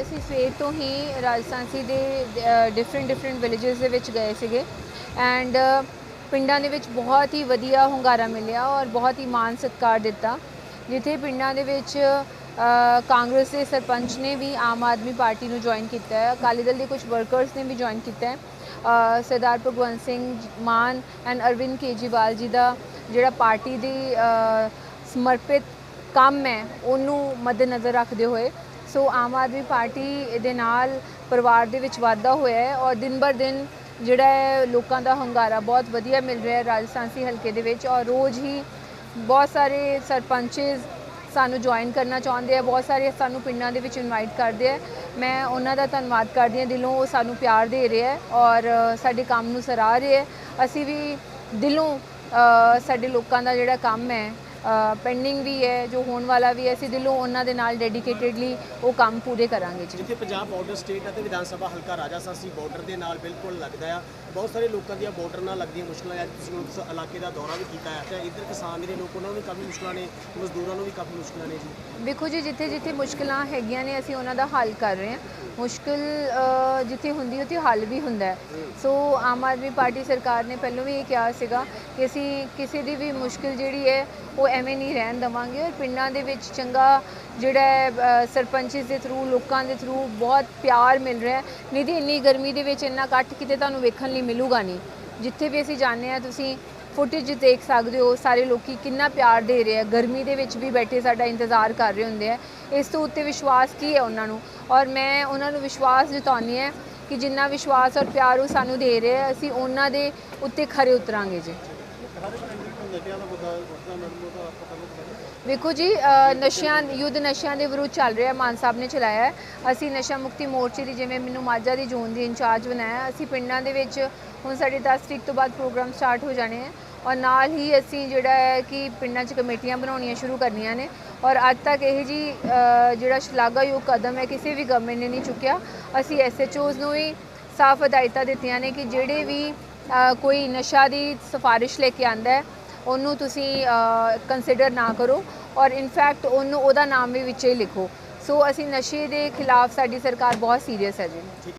ਅੱਜ ਅਸੀਂ ਸਵੇਰ ਤੋਂ ਹੀ ਰਾਜਸਥਾਨੀ ਦੇ ਡਿਫਰੈਂਟ ਡਿਫਰੈਂਟ ਵਿਲੇजेस ਦੇ ਵਿੱਚ ਗਏ ਸੀਗੇ। ਐਂਡ ਪਿੰਡਾਂ ਦੇ ਵਿੱਚ ਬਹੁਤ ਹੀ ਵਧੀਆ ਹੁੰਗਾਰਾ ਮਿਲਿਆ ਔਰ ਬਹੁਤ ਹੀ ਮਾਨ ਸਤਿਕਾਰ ਦਿੱਤਾ। ਜਿੱਥੇ ਪਿੰਡਾਂ ਦੇ ਵਿੱਚ ਕਾਂਗਰਸ ਦੇ ਸਰਪੰਚ ਨੇ ਵੀ ਆਮ ਆਦਮੀ ਪਾਰਟੀ ਨੂੰ ਜੁਆਇਨ ਕੀਤਾ ਹੈ। ਅਕਾਲੀ ਦਲ ਦੇ ਕੁਝ ਵਰਕਰਸ ਨੇ ਵੀ ਜੁਆਇਨ ਕੀਤਾ ਹੈ। ਸਰਦਾਰ ਭਗਵੰਤ ਸਿੰਘ ਮਾਨ ਐਂਡ ਅਰਵਿੰਦ ਕੇਜਰੀਵਾਲ ਜੀ ਦਾ ਜਿਹੜਾ ਪਾਰਟੀ ਦੀ ਸਮਰਪਿਤ ਕੰਮ ਹੈ, ਉਹਨੂੰ ਮੱਦੇਨਜ਼ਰ ਰੱਖਦੇ ਹੋਏ ਸੋ ਆਮ ਆਦਮੀ ਪਾਰਟੀ ਦੇ ਨਾਲ ਪਰਿਵਾਰ ਦੇ ਵਿੱਚ ਵਾਧਾ ਹੋਇਆ ਹੈ ਔਰ ਦਿਨ ਬਰ ਦਿਨ ਜਿਹੜਾ ਹੈ ਲੋਕਾਂ ਦਾ ਹੰਗਾਰਾ ਬਹੁਤ ਵਧੀਆ ਮਿਲ ਰਿਹਾ ਹੈ ਰਾਜਸਥਾਨੀ ਹਲਕੇ ਦੇ ਵਿੱਚ ਔਰ ਰੋਜ਼ ਹੀ ਬਹੁਤ ਸਾਰੇ ਸਰਪੰਚਸ ਸਾਨੂੰ ਜੁਆਇਨ ਕਰਨਾ ਚਾਹੁੰਦੇ ਆ, ਬਹੁਤ ਸਾਰੇ ਸਾਨੂੰ ਪਿੰਡਾਂ ਦੇ ਵਿੱਚ ਇਨਵਾਈਟ ਕਰਦੇ ਆ। ਮੈਂ ਉਹਨਾਂ ਦਾ ਧੰਨਵਾਦ ਕਰਦੀ ਹਾਂ, ਦਿਲੋਂ ਉਹ ਸਾਨੂੰ ਪਿਆਰ ਦੇ ਰਿਹਾ ਔਰ ਸਾਡੇ ਕੰਮ ਨੂੰ ਸਰਾਹ ਰਹੇ ਹੈ। ਅਸੀਂ ਵੀ ਦਿਲੋਂ ਸਾਡੇ ਲੋਕਾਂ ਦਾ ਜਿਹੜਾ ਕੰਮ ਹੈ ਪੈਂਡਿੰਗ ਵੀ ਹੈ ਜੋ ਹੋਣ ਵਾਲਾ ਵੀ ਹੈ ਅਸੀਂ ਦਿਲੋਂ ਉਹਨਾਂ ਦੇ ਨਾਲ ਡੈਡੀਕੇਟਿਡਲੀ ਉਹ ਕੰਮ ਪੂਰੇ ਕਰਾਂਗੇ ਜੀ। ਜਿੱਥੇ ਪੰਜਾਬ ਬਾਰਡਰ ਸਟੇਟ ਅਤੇ ਵਿਧਾਨ ਸਭਾ ਹਲਕਾ ਰਾਜਾਸਾਂਸੀ ਬਾਰਡਰ ਦੇ ਨਾਲ ਬਿਲਕੁਲ ਲੱਗਦਾ ਆ। ਬਹੁਤ ਸਾਰੇ ਲੋਕਾਂ ਦੀਆਂ ਬਾਰਡਰ ਨਾਲ ਲੱਗਦੀਆਂ ਮੁਸ਼ਕਲਾਂ ਆ ਤੁਸੀਂ ਉਸ ਇਲਾਕੇ ਦਾ ਦੌਰਾ ਵੀ ਕੀਤਾ ਹੈ। ਤੇ ਇੱਧਰ ਕਿਸਾਨ ਜਿਹੜੇ ਲੋਕ ਉਹਨਾਂ ਨੂੰ ਕਾਫੀ ਮੁਸ਼ਕਲਾਂ ਨੇ ਮਜ਼ਦੂਰਾਂ ਨੂੰ ਵੀ ਕਾਫੀ ਮੁਸ਼ਕਲਾਂ ਨੇ ਜੀ। ਵੇਖੋ ਜੀ ਜਿੱਥੇ ਜਿੱਥੇ ਮੁਸ਼ਕਲਾਂ ਹੈਗੀਆਂ ਨੇ ਅਸੀਂ ਉਹਨਾਂ ਦਾ ਹੱਲ ਕਰ ਰਹੇ ਹਾਂ। ਮੁਸ਼ਕਲ ਜਿੱਥੇ ਹੁੰਦੀ ਉੱਥੇ ਹੱਲ ਵੀ ਹੁੰਦਾ ਹੈ। ਸੋ ਆਮ ਆਦਮੀ ਪਾਰਟੀ ਸਰਕਾਰ ਨੇ ਪਹਿਲਾਂ ਵੀ ਇਹ ਕਿਹਾ ਸੀਗਾ ਕਿ ਅਸੀਂ ਕਿਸੇ ਦੀ ਵੀ ਮੁਸ਼ਕਲ ਜਿਹੜੀ ਹੈ ਉਹ ਐਵੇਂ ਨਹੀਂ ਰਹਿਣ ਦੇਵਾਂਗੇ ਔਰ ਪਿੰਡਾਂ ਦੇ ਵਿੱਚ ਚੰਗਾ ਜਿਹੜਾ ਹੈ ਸਰਪੰਚਸ ਦੇ ਥਰੂ ਲੋਕਾਂ ਦੇ ਥਰੂ ਬਹੁਤ ਪਿਆਰ ਮਿਲ ਰਿਹਾ ਨਹੀਂ ਤੇ ਇੰਨੀ ਗਰਮੀ ਦੇ ਵਿੱਚ ਇੰਨਾ ਇਕੱਠ ਕਿਤੇ ਤੁਹਾਨੂੰ ਵੇਖਣ ਲਈ ਮਿਲੂਗਾ ਨਹੀਂ। ਜਿੱਥੇ ਵੀ ਅਸੀਂ ਜਾਂਦੇ ਆ ਤੁਸੀਂ ਫੁਟੇਜ ਦੇਖ ਸਕਦੇ ਹੋ, ਸਾਰੇ ਲੋਕੀ ਕਿੰਨਾ ਪਿਆਰ ਦੇ ਰਹੇ ਆ ਗਰਮੀ ਦੇ ਵਿੱਚ ਵੀ ਬੈਠੇ ਸਾਡਾ ਇੰਤਜ਼ਾਰ ਕਰ ਰਹੇ ਹੁੰਦੇ ਆ ਇਸ ਤੋਂ ਉੱਤੇ ਵਿਸ਼ਵਾਸ ਕੀ ਹੈ ਉਹਨਾਂ ਨੂੰ? ਔਰ ਮੈਂ ਉਹਨਾਂ ਨੂੰ ਵਿਸ਼ਵਾਸ ਜਤਾਉਂਦੀ ਹਾਂ ਕਿ ਜਿੰਨਾ ਵਿਸ਼ਵਾਸ ਔਰ ਪਿਆਰ ਉਹ ਸਾਨੂੰ ਦੇ ਰਹੇ ਆ ਅਸੀਂ ਉਹਨਾਂ ਦੇ ਉੱਤੇ ਖਰੇ ਉਤਰਾਂਗੇ ਜੀ। ਵੇਖੋ ਜੀ ਨਸ਼ਿਆਂ, ਯੁੱਧ ਨਸ਼ਿਆਂ ਦੇ ਵਿਰੁੱਧ ਚੱਲ ਰਿਹਾ ਮਾਨ ਸਾਹਿਬ ਨੇ ਚਲਾਇਆ ਹੈ। ਅਸੀਂ ਨਸ਼ਾ ਮੁਕਤੀ ਮੋਰਚੇ ਦੀ ਜਿਵੇਂ ਮੈਨੂੰ ਮਾਝਾ ਦੀ ਜ਼ੋਨ ਦੀ ਇੰਚਾਰਜ ਬਣਾਇਆ ਅਸੀਂ ਪਿੰਡਾਂ ਦੇ ਵਿੱਚ ਹੁਣ ਸਾਡੇ 10 ਤਰੀਕ ਤੋਂ ਬਾਅਦ ਪ੍ਰੋਗਰਾਮ ਸਟਾਰਟ ਹੋ ਜਾਣੇ ਹੈ ਔਰ ਨਾਲ ਹੀ ਅਸੀਂ ਜਿਹੜਾ ਹੈ ਕਿ ਪਿੰਡਾਂ 'ਚ ਕਮੇਟੀਆਂ ਬਣਾਉਣੀਆਂ ਸ਼ੁਰੂ ਕਰਨੀਆਂ ਨੇ ਔਰ ਅੱਜ ਤੱਕ ਇਹ ਜੀ ਜਿਹੜਾ ਸ਼ਲਾਘਾਯੋਗ ਕਦਮ ਹੈ, ਕਿਸੇ ਵੀ ਗਵਰਨਮੈਂਟ ਨੇ ਨਹੀਂ ਚੁੱਕਿਆ। ਅਸੀਂ ਐਸਐਚਓਜ਼ ਨੂੰ ਵੀ ਸਾਫ਼ ਹਦਾਇਤਾਂ ਦਿੱਤੀਆਂ ਨੇ ਕਿ ਜਿਹੜੇ ਵੀ ਕੋਈ ਨਸ਼ਾ ਦੀ ਸਿਫਾਰਿਸ਼ ਲੈ ਕੇ ਆਂਦਾ ਹੈ ਉਹਨੂੰ ਤੁਸੀਂ ਕੰਸੀਡਰ ਨਾ ਕਰੋ ਔਰ ਇਨਫੈਕਟ ਉਹਨੂੰ, ਉਹਦਾ ਨਾਮ ਵੀ ਵਿੱਚ ਹੀ ਲਿਖੋ। ਸੋ ਅਸੀਂ ਨਸ਼ੇ ਦੇ ਖਿਲਾਫ ਸਾਡੀ ਸਰਕਾਰ ਬਹੁਤ ਸੀਰੀਅਸ ਹੈ ਜੀ।